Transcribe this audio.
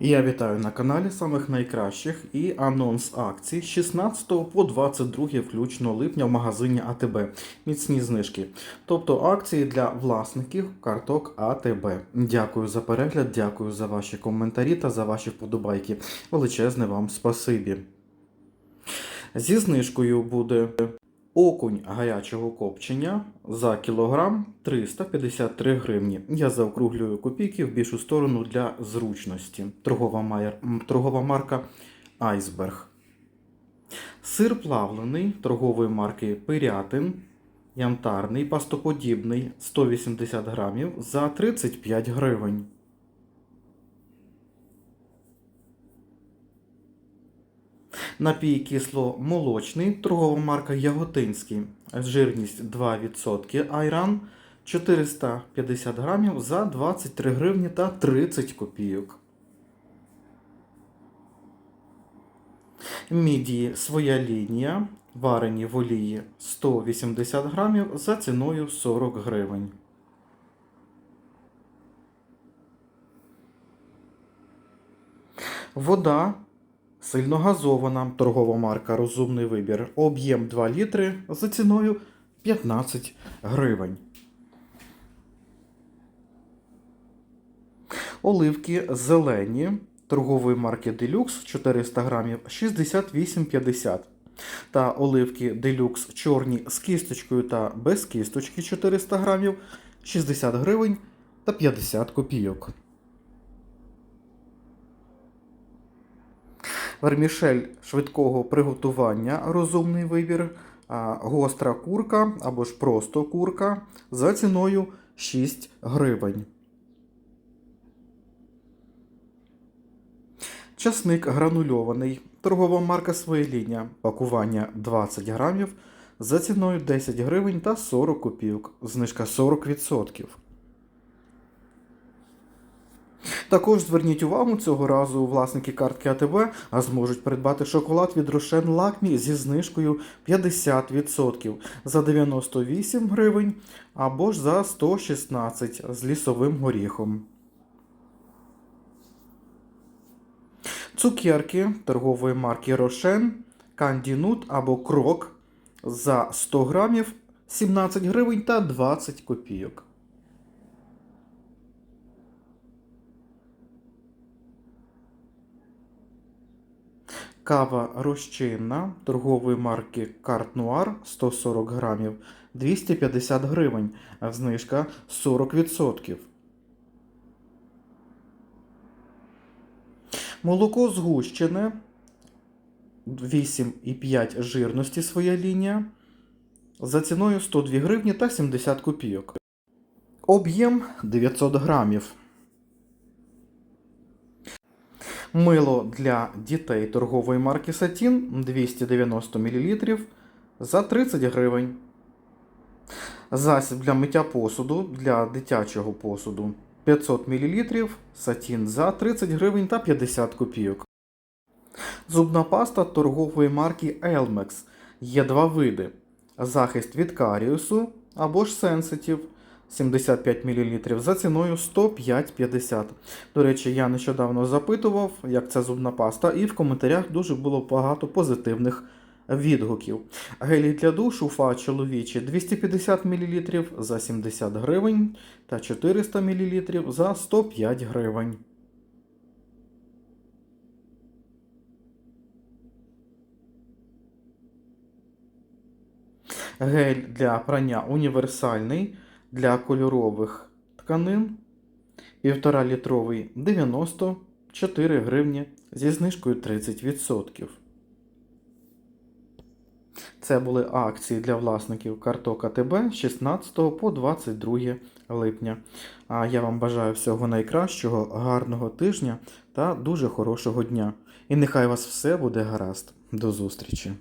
Я вітаю на каналі самих найкращих і анонс акцій з 16 по 22 включно липня в магазині АТБ. Міцні знижки. Тобто акції для власників карток АТБ. Дякую за перегляд, дякую за ваші коментарі та за ваші вподобайки. Величезне вам спасибі. Зі знижкою буде окунь гарячого копчення за кілограм 353 гривні. Я заокруглюю копійки в більшу сторону для зручності. Торгова, майер, торгова марка Айсберг. Сир плавлений торгової марки Пирятин. Янтарний, пастоподібний 180 грамів за 35 гривень. Напій кисломолочний, торгова марка Яготинський, жирність 2% айран 450 грамів за 23 гривні та 30 копійок. Мідії своя лінія, варені в олії 180 грамів за ціною 40 гривень. Вода Сильно газована торгова марка Розумний вибір. Об'єм 2 літри за ціною 15 гривень. Оливки зелені торгової марки Deluxe 400 грамів 68,50. Та оливки Deluxe чорні з кісточкою та без кісточки 400 грамів 60 гривень та 50 копійок. Вермішель швидкого приготування розумний вибір, гостра курка або ж просто курка за ціною 6 гривень. Часник гранульований. Торгова марка Своєління. Пакування 20 грамів за ціною 10 гривень та 40 копійок. Знижка 40%. Також зверніть увагу, цього разу власники картки АТБ зможуть придбати шоколад від Рошен Лакмі зі знижкою 50% за 98 гривень або ж за 116 з лісовим горіхом. Цукерки торгової марки Рошен, Кандінут або Крок за 100 грамів 17 гривень та 20 копійок. Кава розчинна торгової марки Карт Нуар 140 грамів 250 гривень, знижка 40%. Молоко згущене 8,5 жирності своя лінія за ціною 102 гривні та 70 копійок. Об'єм 900 грамів. Мило для дітей торгової марки Сатін 290 мл за 30 гривень. Засіб для миття посуду для дитячого посуду 500 мл сатін за 30 гривень та 50 копійок. Зубна паста торгової марки Elmex. Є два види: захист від каріусу або ж Sensitive 75 мл за ціною 105,50. До речі, я нещодавно запитував, як ця зубна паста, і в коментарях дуже було багато позитивних відгуків. Гелій для душу фа чоловічі 250 мл за 70 гривень та 400 мл за 105 гривень. Гель для прання універсальний для кольорових тканин 1,5 літровий 94 гривні зі знижкою 30%. Це були акції для власників карток АТБ з 16 по 22 липня. А я вам бажаю всього найкращого, гарного тижня та дуже хорошого дня. І нехай вас все буде гаразд. До зустрічі!